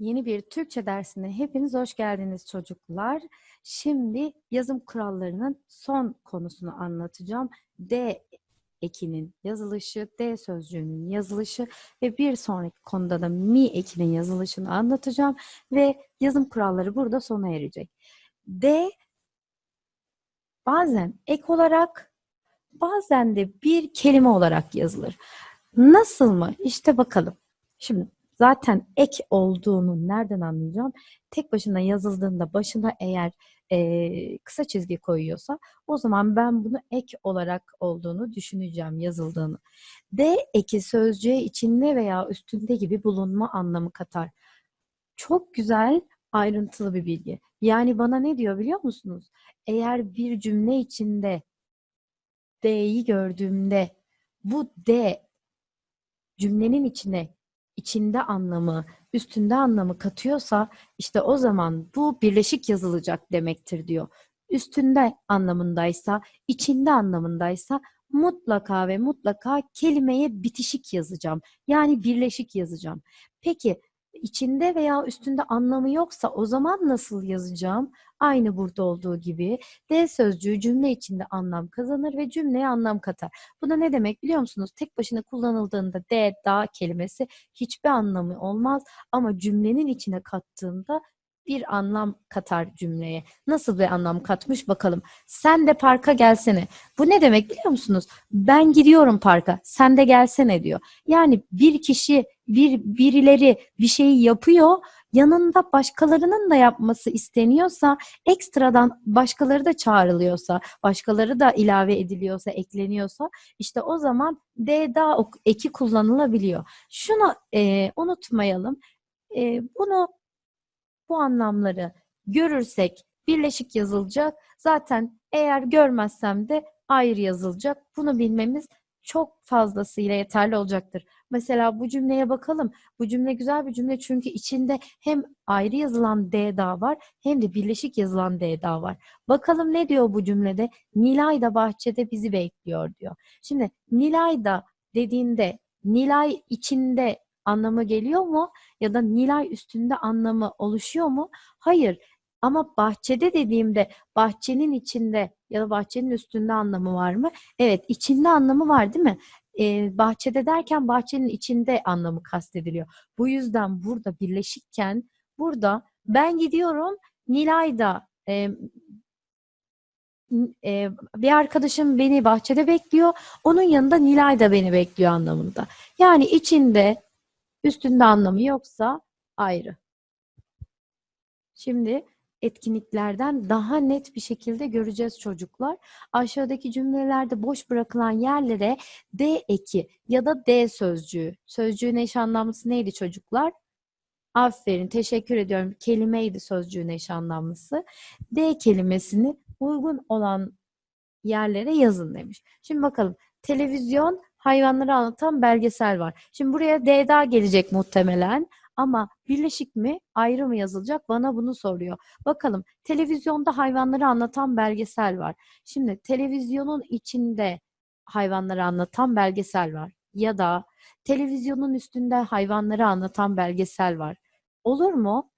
Yeni bir Türkçe dersine hepiniz hoş geldiniz çocuklar. Şimdi yazım kurallarının son konusunu anlatacağım. D ekinin yazılışı, D sözcüğünün yazılışı ve bir sonraki konuda da mi ekinin yazılışını anlatacağım ve yazım kuralları burada sona erecek. D bazen ek olarak, bazen de bir kelime olarak yazılır. Nasıl mı? İşte bakalım. Şimdi zaten ek olduğunu nereden anlayacağım? Tek başına yazıldığında başına eğer e, kısa çizgi koyuyorsa o zaman ben bunu ek olarak olduğunu düşüneceğim yazıldığını. D eki sözcüğe içinde veya üstünde gibi bulunma anlamı katar. Çok güzel ayrıntılı bir bilgi. Yani bana ne diyor biliyor musunuz? Eğer bir cümle içinde D'yi gördüğümde bu D cümlenin içine içinde anlamı, üstünde anlamı katıyorsa işte o zaman bu birleşik yazılacak demektir diyor. Üstünde anlamındaysa, içinde anlamındaysa mutlaka ve mutlaka kelimeye bitişik yazacağım. Yani birleşik yazacağım. Peki içinde veya üstünde anlamı yoksa o zaman nasıl yazacağım? Aynı burada olduğu gibi D sözcüğü cümle içinde anlam kazanır ve cümleye anlam katar. Bu da ne demek biliyor musunuz? Tek başına kullanıldığında D, da kelimesi hiçbir anlamı olmaz ama cümlenin içine kattığında bir anlam katar cümleye. Nasıl bir anlam katmış bakalım. Sen de parka gelsene. Bu ne demek biliyor musunuz? Ben gidiyorum parka. Sen de gelsene diyor. Yani bir kişi, bir birileri bir şeyi yapıyor. Yanında başkalarının da yapması isteniyorsa, ekstradan başkaları da çağrılıyorsa, başkaları da ilave ediliyorsa, ekleniyorsa, işte o zaman D daha eki kullanılabiliyor. Şunu e, unutmayalım. E, bunu bu anlamları görürsek birleşik yazılacak. Zaten eğer görmezsem de ayrı yazılacak. Bunu bilmemiz çok fazlasıyla yeterli olacaktır. Mesela bu cümleye bakalım. Bu cümle güzel bir cümle çünkü içinde hem ayrı yazılan D daha var hem de birleşik yazılan D daha var. Bakalım ne diyor bu cümlede? Nilay da bahçede bizi bekliyor diyor. Şimdi Nilay da dediğinde Nilay içinde anlamı geliyor mu? Ya da Nilay üstünde anlamı oluşuyor mu? Hayır. Ama bahçede dediğimde bahçenin içinde ya da bahçenin üstünde anlamı var mı? Evet, içinde anlamı var değil mi? Ee, bahçede derken bahçenin içinde anlamı kastediliyor. Bu yüzden burada birleşikken burada ben gidiyorum Nilay da e, e, bir arkadaşım beni bahçede bekliyor. Onun yanında Nilay da beni bekliyor anlamında. Yani içinde Üstünde anlamı yoksa ayrı. Şimdi etkinliklerden daha net bir şekilde göreceğiz çocuklar. Aşağıdaki cümlelerde boş bırakılan yerlere D eki ya da D sözcüğü. Sözcüğün eş anlamlısı neydi çocuklar? Aferin, teşekkür ediyorum. Kelimeydi sözcüğün eş anlamlısı. D kelimesini uygun olan yerlere yazın demiş. Şimdi bakalım. Televizyon hayvanları anlatan belgesel var. Şimdi buraya DDA gelecek muhtemelen ama birleşik mi ayrı mı yazılacak bana bunu soruyor. Bakalım televizyonda hayvanları anlatan belgesel var. Şimdi televizyonun içinde hayvanları anlatan belgesel var ya da televizyonun üstünde hayvanları anlatan belgesel var. Olur mu?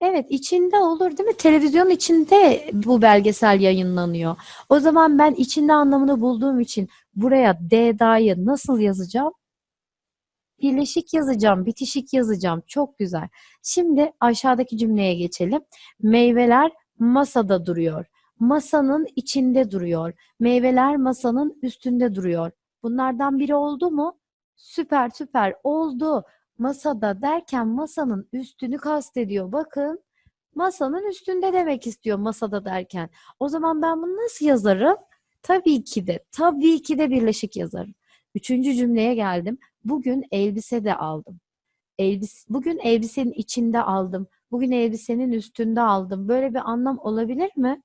Evet, içinde olur değil mi? Televizyon içinde bu belgesel yayınlanıyor. O zaman ben içinde anlamını bulduğum için buraya DDA'yı nasıl yazacağım? Birleşik yazacağım, bitişik yazacağım. Çok güzel. Şimdi aşağıdaki cümleye geçelim. Meyveler masada duruyor. Masanın içinde duruyor. Meyveler masanın üstünde duruyor. Bunlardan biri oldu mu? Süper süper oldu masada derken masanın üstünü kastediyor. Bakın masanın üstünde demek istiyor masada derken. O zaman ben bunu nasıl yazarım? Tabii ki de, tabii ki de birleşik yazarım. Üçüncü cümleye geldim. Bugün elbise de aldım. Elbis, bugün elbisenin içinde aldım. Bugün elbisenin üstünde aldım. Böyle bir anlam olabilir mi?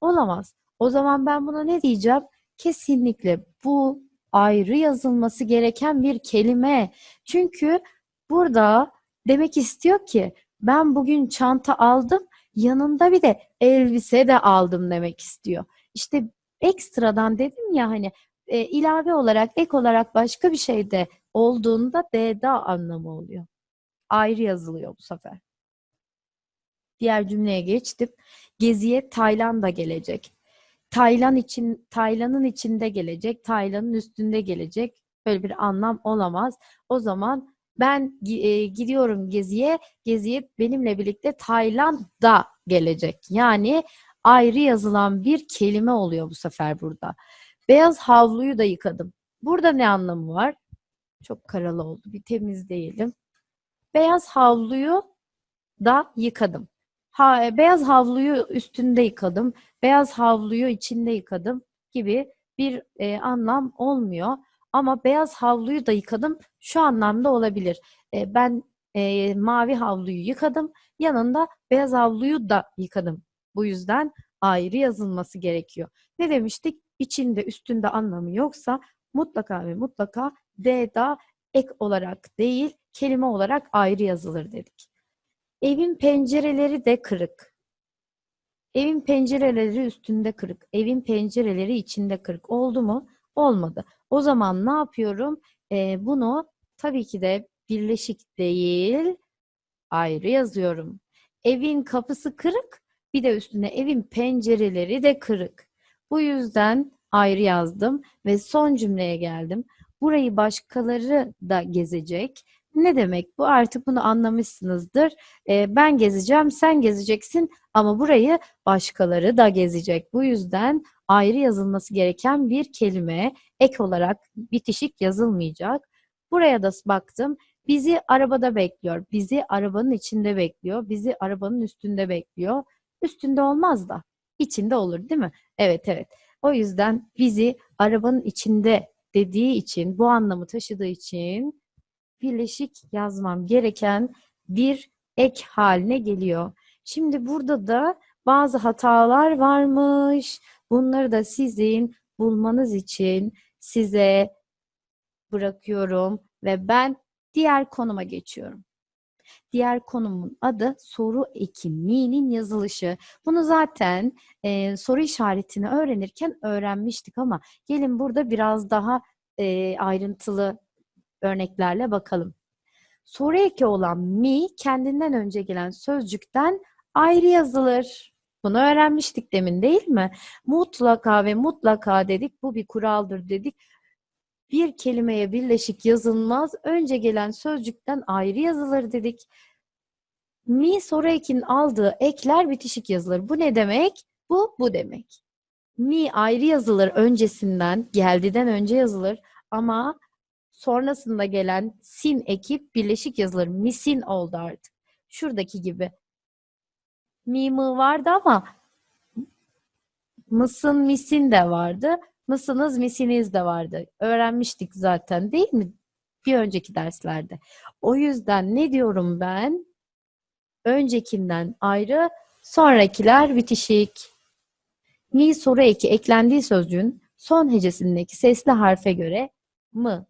Olamaz. O zaman ben buna ne diyeceğim? Kesinlikle bu ayrı yazılması gereken bir kelime. Çünkü Burada demek istiyor ki ben bugün çanta aldım, yanında bir de elbise de aldım demek istiyor. İşte ekstradan dedim ya hani e, ilave olarak, ek olarak başka bir şey de olduğunda D'da anlamı oluyor. Ayrı yazılıyor bu sefer. Diğer cümleye geçtim. Geziye Taylan da gelecek. Taylan için Taylan'ın içinde gelecek, Taylan'ın üstünde gelecek. Böyle bir anlam olamaz. O zaman ben e, gidiyorum geziye, geziye benimle birlikte Taylan da gelecek. Yani ayrı yazılan bir kelime oluyor bu sefer burada. Beyaz havluyu da yıkadım. Burada ne anlamı var? Çok karalı oldu. Bir temizleyelim. Beyaz havluyu da yıkadım. Ha, e, beyaz havluyu üstünde yıkadım. Beyaz havluyu içinde yıkadım gibi bir e, anlam olmuyor. Ama beyaz havluyu da yıkadım şu anlamda olabilir. E, ben e, mavi havluyu yıkadım. Yanında beyaz havluyu da yıkadım. Bu yüzden ayrı yazılması gerekiyor. Ne demiştik? İçinde üstünde anlamı yoksa mutlaka ve mutlaka D'da ek olarak değil kelime olarak ayrı yazılır dedik. Evin pencereleri de kırık. Evin pencereleri üstünde kırık. Evin pencereleri içinde kırık. Oldu mu? Olmadı. O zaman ne yapıyorum? Ee, bunu tabii ki de birleşik değil, ayrı yazıyorum. Evin kapısı kırık, bir de üstüne evin pencereleri de kırık. Bu yüzden ayrı yazdım ve son cümleye geldim. Burayı başkaları da gezecek. Ne demek bu? Artık bunu anlamışsınızdır. Ee, ben gezeceğim, sen gezeceksin ama burayı başkaları da gezecek. Bu yüzden ayrı yazılması gereken bir kelime ek olarak bitişik yazılmayacak. Buraya da baktım. Bizi arabada bekliyor. Bizi arabanın içinde bekliyor. Bizi arabanın üstünde bekliyor. Üstünde olmaz da içinde olur değil mi? Evet evet. O yüzden bizi arabanın içinde dediği için, bu anlamı taşıdığı için birleşik yazmam gereken bir ek haline geliyor. Şimdi burada da bazı hatalar varmış. Bunları da sizin bulmanız için size bırakıyorum ve ben diğer konuma geçiyorum. Diğer konumun adı soru eki mi'nin yazılışı. Bunu zaten e, soru işaretini öğrenirken öğrenmiştik ama gelin burada biraz daha e, ayrıntılı örneklerle bakalım. Soru eki olan mi kendinden önce gelen sözcükten ayrı yazılır. Bunu öğrenmiştik demin değil mi? Mutlaka ve mutlaka dedik. Bu bir kuraldır dedik. Bir kelimeye birleşik yazılmaz. Önce gelen sözcükten ayrı yazılır dedik. Mi soru ekinin aldığı ekler bitişik yazılır. Bu ne demek? Bu bu demek. Mi ayrı yazılır öncesinden, geldiden önce yazılır ama sonrasında gelen sin ekip birleşik yazılır. Misin oldu artık. Şuradaki gibi. Mi mı vardı ama mısın misin de vardı. Mısınız misiniz de vardı. Öğrenmiştik zaten değil mi? Bir önceki derslerde. O yüzden ne diyorum ben? Öncekinden ayrı, sonrakiler bitişik. Mi soru eki eklendiği sözcüğün son hecesindeki sesli harfe göre mı,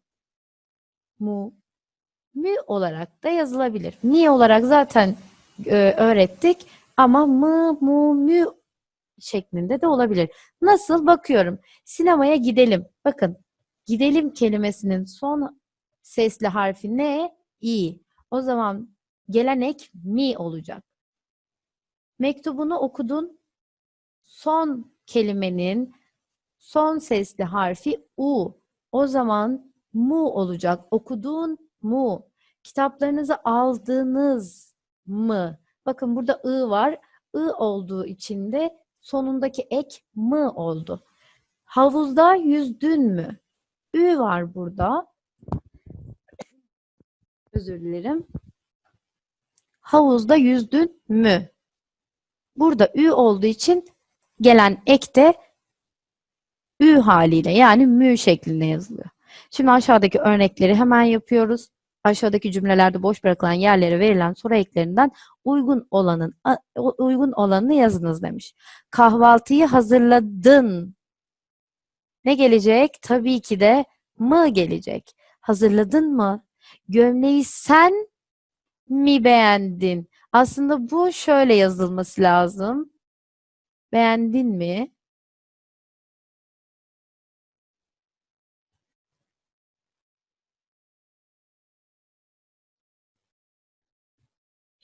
mu, mü olarak da yazılabilir. Mi olarak zaten e, öğrettik ama mı, mu, mü şeklinde de olabilir. Nasıl? Bakıyorum. Sinemaya gidelim. Bakın. Gidelim kelimesinin son sesli harfi ne? İ. O zaman gelen ek mi olacak. Mektubunu okudun. Son kelimenin son sesli harfi u. O zaman mu olacak. Okuduğun mu. Kitaplarınızı aldığınız mı? Bakın burada ı var. I olduğu için de sonundaki ek mı oldu. Havuzda yüzdün mü? Ü var burada. Özür dilerim. Havuzda yüzdün mü? Burada ü olduğu için gelen ek de ü haliyle yani mü şeklinde yazılıyor. Şimdi aşağıdaki örnekleri hemen yapıyoruz. Aşağıdaki cümlelerde boş bırakılan yerlere verilen soru eklerinden uygun olanın uygun olanını yazınız demiş. Kahvaltıyı hazırladın. Ne gelecek? Tabii ki de mı gelecek. Hazırladın mı? Gömleği sen mi beğendin? Aslında bu şöyle yazılması lazım. Beğendin mi?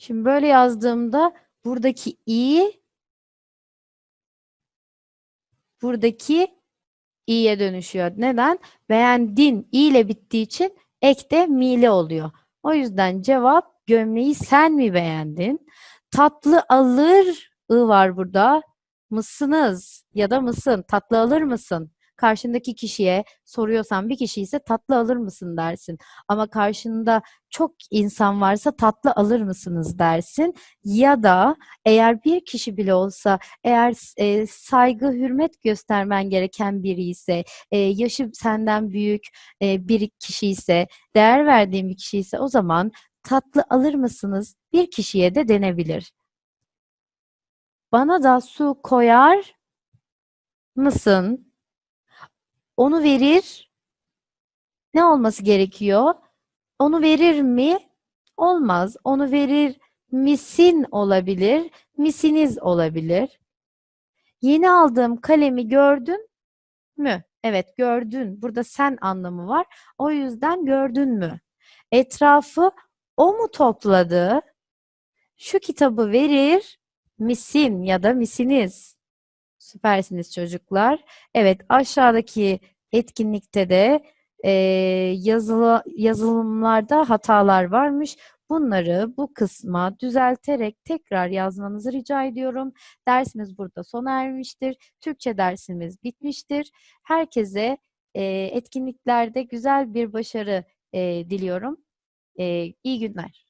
Şimdi böyle yazdığımda buradaki i buradaki i'ye dönüşüyor. Neden? Beğendin i ile bittiği için ek de mi'li oluyor. O yüzden cevap gömleği sen mi beğendin? Tatlı alır ı var burada. Mısınız ya da mısın? Tatlı alır mısın? Karşındaki kişiye soruyorsan bir kişi ise tatlı alır mısın dersin. Ama karşında çok insan varsa tatlı alır mısınız dersin. Ya da eğer bir kişi bile olsa eğer e, saygı, hürmet göstermen gereken biri ise, e, yaşı senden büyük e, bir kişi ise, değer verdiğin bir kişi ise o zaman tatlı alır mısınız bir kişiye de denebilir. Bana da su koyar mısın? Onu verir. Ne olması gerekiyor? Onu verir mi? Olmaz. Onu verir misin olabilir. Misiniz olabilir. Yeni aldığım kalemi gördün mü? Evet, gördün. Burada sen anlamı var. O yüzden gördün mü? Etrafı o mu topladı? Şu kitabı verir misin ya da misiniz? Süpersiniz çocuklar. Evet, aşağıdaki etkinlikte de e, yazılı yazılımlarda hatalar varmış. Bunları bu kısma düzelterek tekrar yazmanızı rica ediyorum. Dersimiz burada sona ermiştir. Türkçe dersimiz bitmiştir. Herkese e, etkinliklerde güzel bir başarı e, diliyorum. E, iyi günler.